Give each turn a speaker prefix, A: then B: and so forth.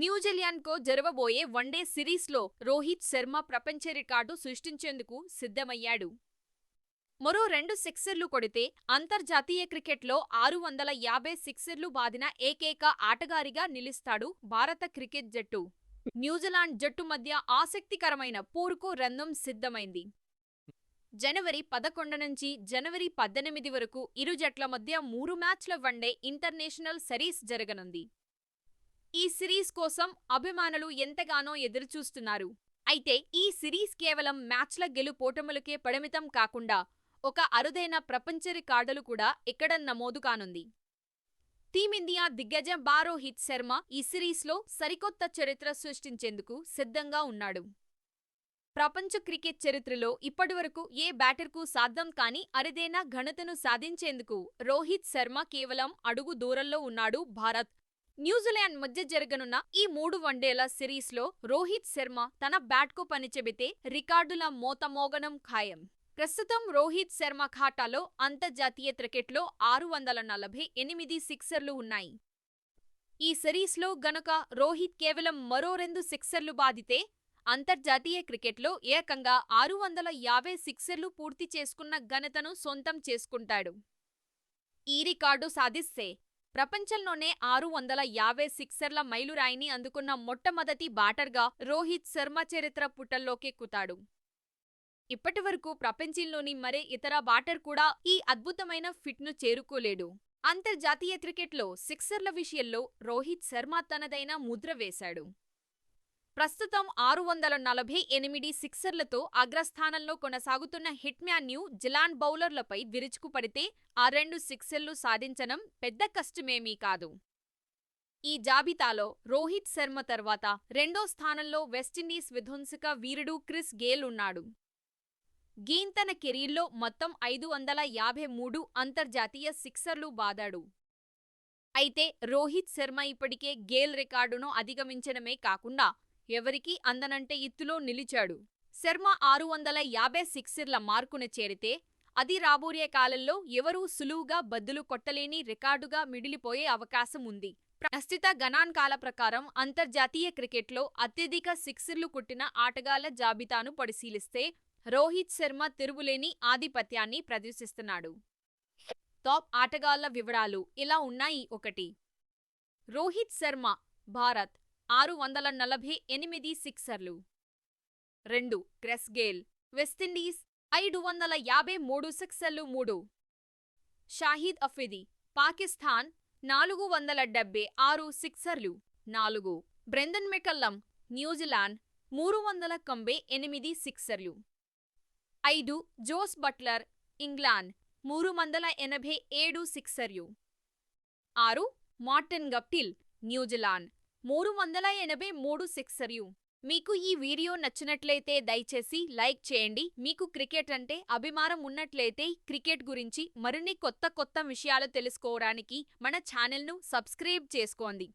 A: న్యూజిలాండ్తో జరగబోయే వన్డే సిరీస్లో రోహిత్ శర్మ ప్రపంచ రికార్డు సృష్టించేందుకు సిద్ధమయ్యాడు. మరో రెండు సిక్సర్లు కొడితే అంతర్జాతీయ క్రికెట్లో ఆరు వందల యాభై సిక్సర్లు బాదిన ఏకైక ఆటగారిగా నిలుస్తాడు భారత క్రికెట్ జట్టు. న్యూజిలాండ్ జట్టు మధ్య ఆసక్తికరమైన పోరుకు రంగం సిద్ధమైంది. జనవరి పదకొండు నుంచి జనవరి పద్దెనిమిది వరకు ఇరు జట్ల మధ్య మూడు మ్యాచ్ల వన్డే ఇంటర్నేషనల్ సిరీస్ జరగనుంది. ఈ సిరీస్ కోసం అభిమానులు ఎంతగానో ఎదురుచూస్తున్నారు. అయితే ఈ సిరీస్ కేవలం మ్యాచ్ల గెలుపోటములకే పరిమితం కాకుండా ఒక అరుదైన ప్రపంచ రికార్డులు కూడా ఇక్కడ నమోదు కానుంది. టీమిండియా దిగ్గజం బారోహిత్ శర్మ ఈ సిరీస్లో సరికొత్త చరిత్ర సృష్టించేందుకు సిద్ధంగా ఉన్నాడు. ప్రపంచ క్రికెట్ చరిత్రలో ఇప్పటివరకు ఏ బ్యాటర్కు సాధ్యం కాని అరుదైన ఘనతను సాధించేందుకు రోహిత్ శర్మ కేవలం అడుగు దూరంలో ఉన్నాడు భారత్. న్యూజిలాండ్ మధ్య జరగనున్న ఈ మూడు వన్డేల సిరీస్లో రోహిత్ శర్మ తన బ్యాట్కు పనిచెబితే రికార్డుల మోతమోగనం ఖాయం. ప్రస్తుతం రోహిత్ శర్మ ఖాతాలో అంతర్జాతీయ క్రికెట్లో ఆరు వందల నలభై ఎనిమిది సిక్సర్లు ఉన్నాయి. ఈ సిరీస్లో గనుక రోహిత్ కేవలం మరో రెండు సిక్సర్లు బాదితే అంతర్జాతీయ క్రికెట్లో ఏకంగా ఆరు వందల యాభై సిక్సర్లు పూర్తి చేసుకున్న ఘనతను సొంతం చేసుకుంటాడు. ఈ రికార్డు సాధిస్తే ప్రపంచంలోనే ఆరు వందల యాభై సిక్సర్ల మైలురాయిని అందుకున్న మొట్టమొదటి బాటర్గా రోహిత్ శర్మ చరిత్ర పుటల్లోకెక్కుతాడు ఇప్పటివరకు ప్రపంచంలోని మరే ఇతర బాటర్ కూడా ఈ అద్భుతమైన ఫిట్ను చేరుకోలేడు. అంతర్జాతీయ క్రికెట్లో సిక్సర్ల విషయంలో రోహిత్ శర్మ తనదైన ముద్ర వేశాడు. ప్రస్తుతం ఆరు వందల నలభై ఎనిమిది సిక్సర్లతో అగ్రస్థానంలో కొనసాగుతున్న హిట్మ్యాన్ న్యూ జిలాన్ బౌలర్లపై విరుచుకుపడితే ఆ రెండు సిక్సర్లు సాధించడం పెద్ద కష్టమేమీ కాదు. ఈ జాబితాలో రోహిత్ శర్మ తర్వాత రెండో స్థానంలో వెస్టిండీస్ విధ్వంసక వీరుడు క్రిస్ గేల్ ఉన్నాడు. గీన్ తన కెరీర్లో మొత్తం ఐదు వందల యాభై మూడు అంతర్జాతీయ సిక్సర్లు బాదాడు అయితే రోహిత్ శర్మ ఇప్పటికే గేల్ రికార్డును అధిగమించడమే కాకుండా ఎవరికీ అందనంటే ఇత్తులో నిలిచాడు. శర్మ ఆరు వందల యాభై సిక్సర్ల మార్కును చేరితే అది రాబోయే కాలంలో ఎవరూ సులువుగా బద్దులు కొట్టలేని రికార్డుగా మిడిలిపోయే అవకాశం ఉంది. ప్రస్తుత గణాంకాల ప్రకారం అంతర్జాతీయ క్రికెట్లో అత్యధిక సిక్సర్లు కొట్టిన ఆటగాళ్ళ జాబితాను పరిశీలిస్తే రోహిత్ శర్మ తిరుగులేని ఆధిపత్యాన్ని ప్రదర్శిస్తున్నాడు. టాప్ ఆటగాళ్ళ వివరాలు ఇలా ఉన్నాయి. ఒకటి రోహిత్ శర్మ భారత్. ఆరు వందల నలభై ఎనిమిది సిక్సర్లు. రెండు క్రెస్ గేల్ వెస్టిండీస్ ఐదు వందల యాభై మూడు సిక్సర్లు మూడు. షాహీద్ అఫ్రిది పాకిస్తాన్ నాలుగు వందల డెబ్బై ఆరు సిక్సర్లు నాలుగు. బ్రెందన్ మెకల్లం న్యూజిలాండ్ మూడు వందల తొంభై ఎనిమిది సిక్సర్లు. ఐదు జోస్ బట్లర్ ఇంగ్లాండ్ మూడు వందల ఎనభై ఏడు సిక్సర్లు. ఆరు మార్టిన్ గప్టిల్ న్యూజిలాండ్ మూడు వందల ఎనభై మూడు సిక్సర్లు మీకు ఈ వీడియో నచ్చినట్లయితే దయచేసి లైక్ చేయండి. మీకు క్రికెట్ అంటే అభిమానం ఉన్నట్లయితే క్రికెట్ గురించి మరిన్ని కొత్త కొత్త విషయాలు తెలుసుకోవడానికి మన ఛానల్ను సబ్స్క్రైబ్ చేసుకోండి.